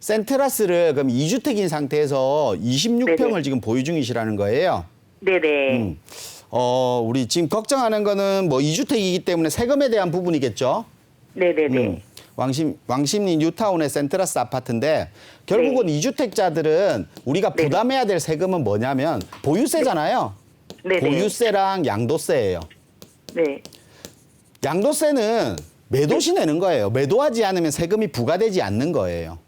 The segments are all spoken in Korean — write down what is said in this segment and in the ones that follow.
센트라스를 그럼 2주택인 상태에서 26평을 네네. 지금 보유 중이시라는 거예요. 네네. 음. 어, 우리 지금 걱정하는 거는 뭐 2주택이기 때문에 세금에 대한 부분이겠죠. 네네네. 음. 왕심 왕십리 뉴타운의 센트라스 아파트인데 결국은 이 2주택자들은 우리가 네. 부담해야 될 세금은 뭐냐면 보유세잖아요. 네네. 보유세랑 양도세예요. 네. 양도세는 매도시 내는 거예요. 매도하지 않으면 세금이 부과되지 않는 거예요.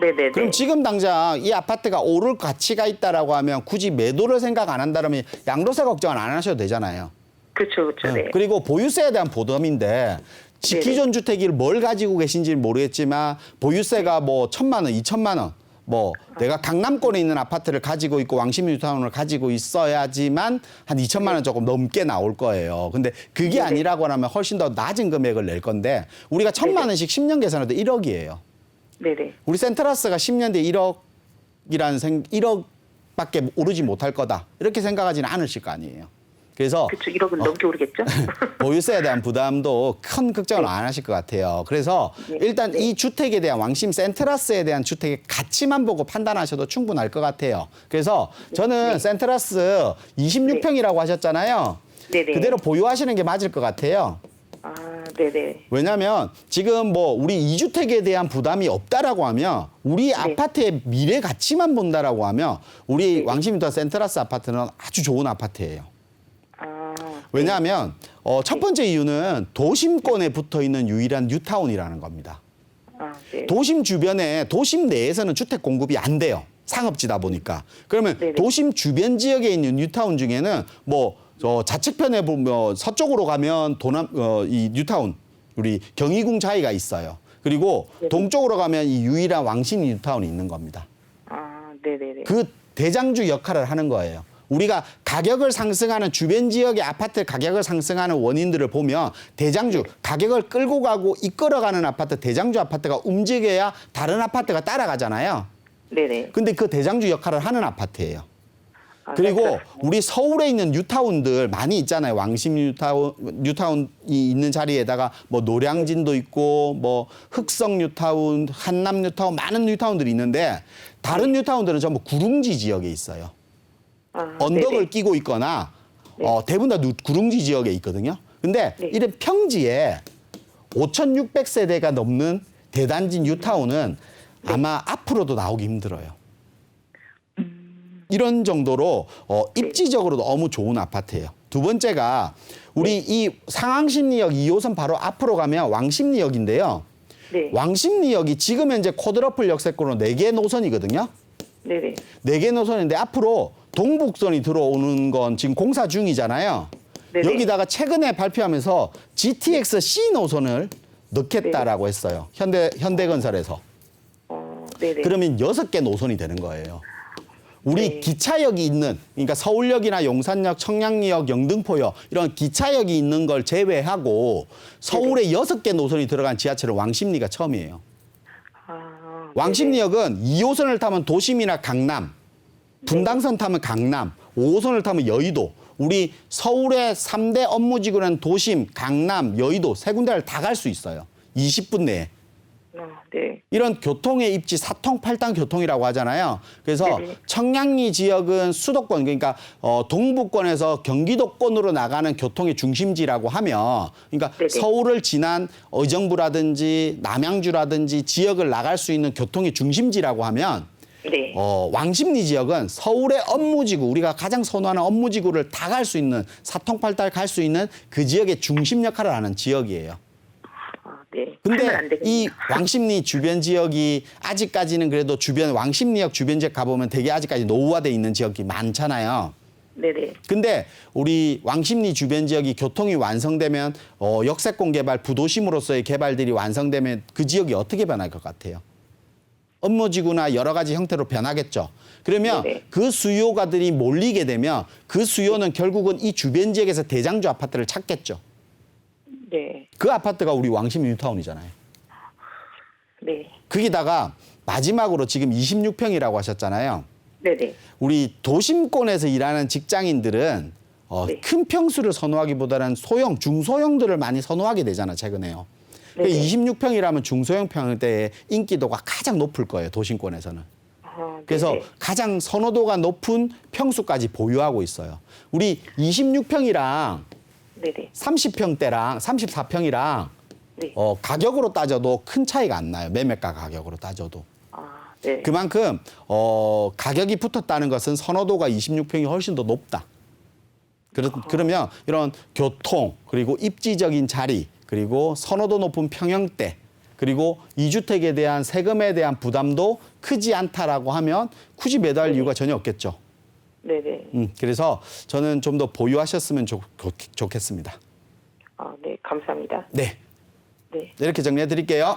네네네. 그럼 지금 당장 이 아파트가 오를 가치가 있다라고 하면 굳이 매도를 생각 안 한다면 양도세 걱정은 안 하셔도 되잖아요. 그렇죠, 그렇죠. 네. 그리고 보유세에 대한 네네. 기존 주택을 뭘 가지고 계신지는 모르겠지만 보유세가 뭐 천만 원, 이천만 원. 뭐 내가 강남권에 있는 아파트를 가지고 있고 왕십리 뉴타운을 가지고 있어야지만 한 2천만 원 조금 넘게 나올 거예요. 근데 그게 네네. 아니라고 하면 훨씬 더 낮은 금액을 낼 건데 우리가 천만 원씩 10년 계산해도 1억이에요. 네네. 우리 센트라스가 10년 뒤에 1억이라는 생 1억밖에 오르지 못할 거다. 이렇게 생각하지는 않으실 거 아니에요. 그래서 그렇죠. 1억은 넘게 오르겠죠? 보유세에 대한 부담도 큰 걱정을 안 하실 것 같아요. 그래서 네. 일단 네. 이 주택에 대한 왕심 센트라스에 대한 주택의 가치만 보고 판단하셔도 충분할 것 같아요. 그래서 저는 네. 센트라스 26평이라고 하셨잖아요. 네 네. 그대로 보유하시는 게 맞을 것 같아요. 아, 네네. 왜냐하면 지금 뭐 우리 이주택에 대한 부담이 없다라고 하면 우리 아파트의 미래 가치만 본다라고 하면 우리 왕십리터 센트라스 아파트는 아주 좋은 아파트예요. 아, 왜냐하면 어, 첫 번째 이유는 도심권에 붙어 있는 유일한 뉴타운이라는 겁니다. 아, 네. 도심 주변에 도심 내에서는 주택 공급이 안 돼요. 상업지다 보니까. 그러면 네네. 도심 주변 지역에 있는 뉴타운 중에는 뭐 저 좌측편에 보면 서쪽으로 가면 도남 어, 이 뉴타운 우리 경희궁 자이가 있어요. 그리고 네네. 동쪽으로 가면 이 유일한 왕신 뉴타운이 있는 겁니다. 아, 네네네. 그 대장주 역할을 하는 거예요. 우리가 가격을 상승하는 주변 지역의 아파트 가격을 상승하는 원인들을 보면 대장주 가격을 끌고 가고 이끌어가는 아파트 대장주 아파트가 움직여야 다른 아파트가 따라가잖아요. 네네. 근데 그 대장주 역할을 하는 아파트예요. 아, 그리고 센트라스. 우리 서울에 있는 뉴타운들 많이 있잖아요. 왕심 뉴타운, 뉴타운이 있는 자리에다가 뭐 노량진도 있고 뭐 흑성 뉴타운, 한남 뉴타운 많은 뉴타운들이 있는데 다른 뉴타운들은 전부 구릉지 지역에 있어요. 아, 언덕을 네네. 끼고 있거나 어, 대부분 다 누- 구릉지 지역에 있거든요. 근데 네. 이런 평지에 5,600세대가 넘는 대단지 뉴타운은 네. 아마 앞으로도 나오기 힘들어요. 음. 이런 정도로 어, 네. 입지적으로도 너무 좋은 아파트예요. 두 번째가 우리 이 상항심리역 2호선 바로 앞으로 가면 왕십리역인데요. 네. 왕십리역이 지금 현재 코드러플 역세권으로 4개 노선이거든요. 네네. 네 개 노선인데 앞으로 동북선이 들어오는 건 지금 공사 중이잖아요. 네네. 여기다가 최근에 발표하면서 GTX C 노선을 넣겠다라고 했어요. 현대 현대건설에서. 어, 네네. 그러면 여섯 개 노선이 되는 거예요. 우리 네. 기차역이 있는 그러니까 서울역이나 용산역, 청량리역, 영등포역 이런 기차역이 있는 걸 제외하고 서울에 여섯 개 노선이 들어간 지하철은 왕십리가 처음이에요. 아, 왕십리역은 2호선을 타면 도심이나 강남, 분당선 타면 강남, 5호선을 타면 여의도. 우리 서울의 삼대 업무지구는 도심, 강남, 여의도 세 군데를 다 갈 수 있어요. 20분 내에. 아, 네. 이런 교통의 입지 사통팔당 교통이라고 하잖아요. 그래서 네네. 청량리 지역은 수도권 그러니까 어, 동부권에서 경기도권으로 나가는 교통의 중심지라고 하면 그러니까 네네. 서울을 지난 의정부라든지 남양주라든지 지역을 나갈 수 있는 교통의 중심지라고 하면 네. 어, 왕십리 지역은 서울의 업무지구 우리가 가장 선호하는 업무지구를 다 갈 수 있는 사통팔달 갈 수 있는 그 지역의 중심 역할을 하는 지역이에요. 네. 하면 근데. 이 왕십리 주변 지역이 아직까지는 그래도 주변 왕십리역 주변 지역 가보면 되게 아직까지 노후화돼 있는 지역이 많잖아요. 네네. 근데 우리 왕십리 주변 지역이 교통이 완성되면 어, 역세권 개발 부도심으로서의 개발들이 완성되면 그 지역이 어떻게 변할 것 같아요? 업무지구나 여러 가지 형태로 변하겠죠. 그러면 네네. 그 수요가들이 몰리게 되면 그 수요는 결국은 이 주변 지역에서 대장주 아파트를 찾겠죠. 네. 그 아파트가 우리 왕십리 뉴타운이잖아요. 네. 거기다가 마지막으로 지금 26평이라고 하셨잖아요. 네네. 우리 도심권에서 일하는 직장인들은 어, 네. 큰 평수를 선호하기보다는 소형, 중소형들을 많이 선호하게 되잖아, 최근에요. 네네. 26평이라면 중소형 평대의 인기도가 가장 높을 거예요. 도심권에서는. 어, 그래서 네네. 가장 선호도가 높은 평수까지 보유하고 있어요. 우리 26평이랑 네네. 30평대랑 34평이랑 네. 어, 가격으로 따져도 큰 차이가 안 나요. 매매가 가격으로 따져도. 아, 네. 그만큼 어, 가격이 붙었다는 것은 선호도가 26평이 훨씬 더 높다. 그러, 그러면 이런 교통 그리고 입지적인 자리 그리고 선호도 높은 평형대 그리고 이주택에 대한 세금에 대한 부담도 크지 않다라고 하면 굳이 매도할 이유가 전혀 없겠죠. 네네. 음, 그래서 저는 좀 더 보유하셨으면 좋, 좋, 좋 겠습니다. 아, 네. 감사합니다. 네. 네. 이렇게 정리해 드릴게요.